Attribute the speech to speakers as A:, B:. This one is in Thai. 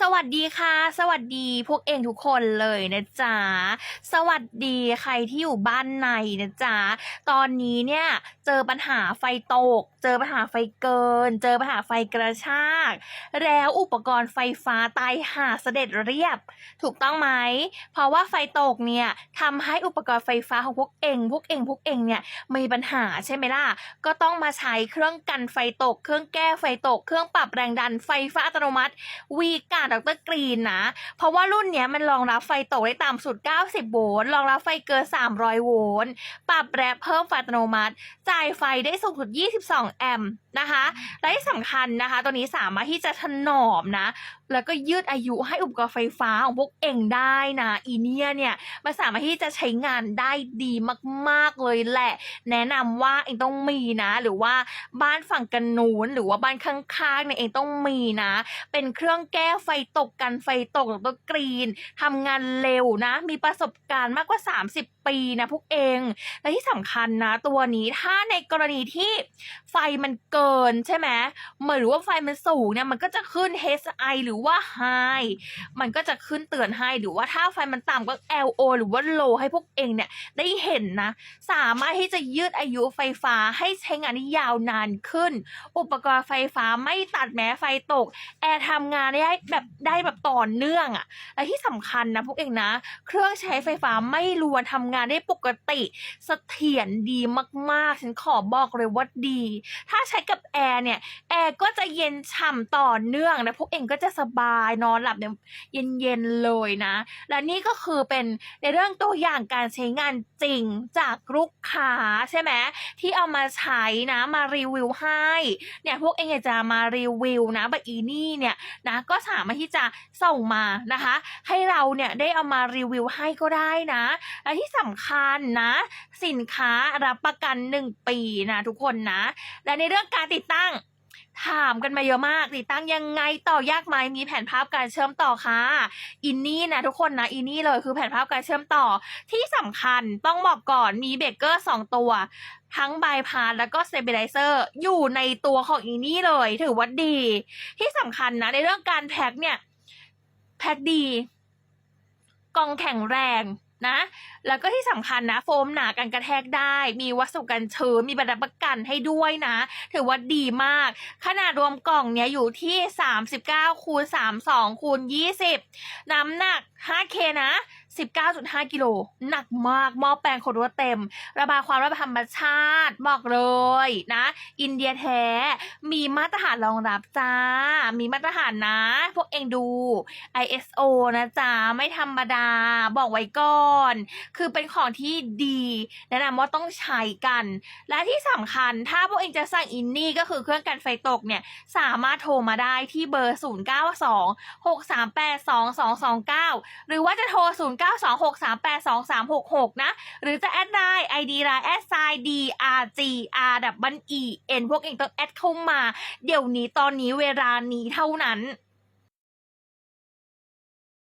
A: สวัสดีค่ะ สวัสดีพวกเองทุกคนเลยนะจ๊ะ สวัสดีใครที่อยู่บ้านในนะจ๊ะ ตอนนี้เนี่ยเจอปัญหาไฟตก เจอปัญหาไฟเกิน เจอปัญหาไฟกระชาก แล้วอุปกรณ์ไฟฟ้าตายหาเสด็จเรียบ ถูกต้องไหม เพราะว่าไฟตกเนี่ยทำให้อุปกรณ์ไฟฟ้าของพวกเอง พวกเองพวกเองเนี่ยมีปัญหาใช่ไหมล่ะ ก็ต้องมาใช้เครื่องกันไฟตก เครื่องแก้ไฟตก เครื่องปรับแรงดันไฟฟ้าอัตโนมัติวีกาดรกรีนนะ เพราะว่ารุ่นเนี้ยมันรองรับไฟตกได้ต่ำสุด 90 โวลต์รองรับไฟเกิน 300 โวลต์ปรับแรปเพิ่มไฟอัตโนมัติ จ่ายไฟได้สูงสุด 22 แอมป์นะคะและที่สำคัญนะคะ ตัวนี้สามารถที่จะถนอมนะ แล้วก็ยืดอายุให้อุปกรณ์ไฟฟ้าของพวกเองได้นะอีเนียเนี่ยมันสามารถที่จะใช้งานได้ดีมาก ๆ เลยแหละ แนะนำว่าเองต้องมีนะ หรือว่าบ้านฝั่งกันนูนหรือว่าบ้านข้างๆเนี่ยเองต้องมีนะ เป็นเครื่องแก้ไฟตกกันไฟตกตัวกรีนทำงานเร็วนะ มีประสบการณ์มากกว่า 30 ปีนะพวกเอง และที่สำคัญนะ ตัวนี้ถ้าในกรณีที่ไฟมันเกินใช่ไหมเหมือนหรือว่าไฟมันสูงเนี่ยมันก็จะขึ้น HI หรือว่า High มันก็จะขึ้นเตือนให้หรือว่าถ้าไฟมันต่ำก็ LO หรือว่า Low ให้พวกเองเนี่ยได้เห็นนะ สามารถที่จะยืดอายุไฟฟ้าให้ใช้งานได้ยาวนานขึ้น อุปกรณ์ไฟฟ้าไม่ตัดแม้ไฟตก แอร์ทำงานได้แบบได้แบบต่อเนื่องอะ่ะและที่สำคัญนะพวกเองนะ เครื่องใช้ไฟฟ้าไม่รัวนทำงานได้ปกติเสถียรดีมากๆ ฉันขอบอกเลยว่าดี ถ้าใช้กับแอร์เนี่ยแอร์ก็จะเย็นฉ่ำต่อเนื่องนะพวกเองก็จะสบายนอนหลับเย็นๆเลยนะ และนี่ก็คือเป็นในเรื่องตัวอย่างการใช้งานจริงจากลูกค้าใช่ไหมที่เอามาใช้นะมารีวิวให้เนี่ยพวกเองอยากจะมารีวิวนะบัอีนี่เนี่ยนะก็สามารถที่จะส่งมานะคะ ให้เราเนี่ยได้เอามารีวิวให้ก็ได้นะและที่สำคัญนะ สินค้ารับประกัน 1 ปีนะทุกคนนะ และในเรื่องการติดตั้ง ถามกันมาเยอะมากติดตั้งยังไงต่อยากไหมมีแผนภาพการเชื่อมต่อค่ะอินนี่นะทุกคนนะอินนี่เลยคือแผนภาพการเชื่อมต่อที่สำคัญต้องบอกก่อนมีเบเกอร์2ตัว ทั้งบายพาสแล้วก็เ a เบไ z เซอร์อยู่ในตัวของอีนี่เลย ถือว่าดี ที่สำคัญนะ ในเรื่องการแพ็คเนี่ย แพ็คดี กล่องแข็งแรง นะ แล้วก็ที่สำคัญนะ โฟมหนากันกระแทกได้ มีวัสดุกันชื้นมีบัตรประกันให้ด้วยนะ ถือว่าดีมาก ขนาดรวมกล่องเนี้ยอยู่ที่ 39คูณ32คูณ20 น้ำหนัก 5K นะ 19.5 กิโล หนักมาก หม้อแปลงคนรัวเต็ม ระบายความร้อนธรรมชาติบอกเลยนะ อินเดียแท้ มีมาตรฐานรองรับจ้า มีมาตรฐานนะ พวกเองดู ISO นะจ๊ะไม่ธรรมดา บอกไว้ก่อนคือเป็นของที่ดี แนะนำว่าต้องใช้กัน และที่สำคัญถ้าพวกเองจะสั่งอินนี่ก็คือเครื่องกันไฟตกเนี่ย สามารถโทรมาได้ที่เบอร์ 0 9 2 6 3 8 2 2 2 9 หรือว่าจะโทร 0 9 2 6 3 8 2 3 6 6 นะ หรือจะแอดไลน์ ID ไลน์แอดไซน์ D R G R W E N พวกเองต้องแอดเข้ามา เดี๋ยวนี้ตอนนี้เวลานี้เท่านั้น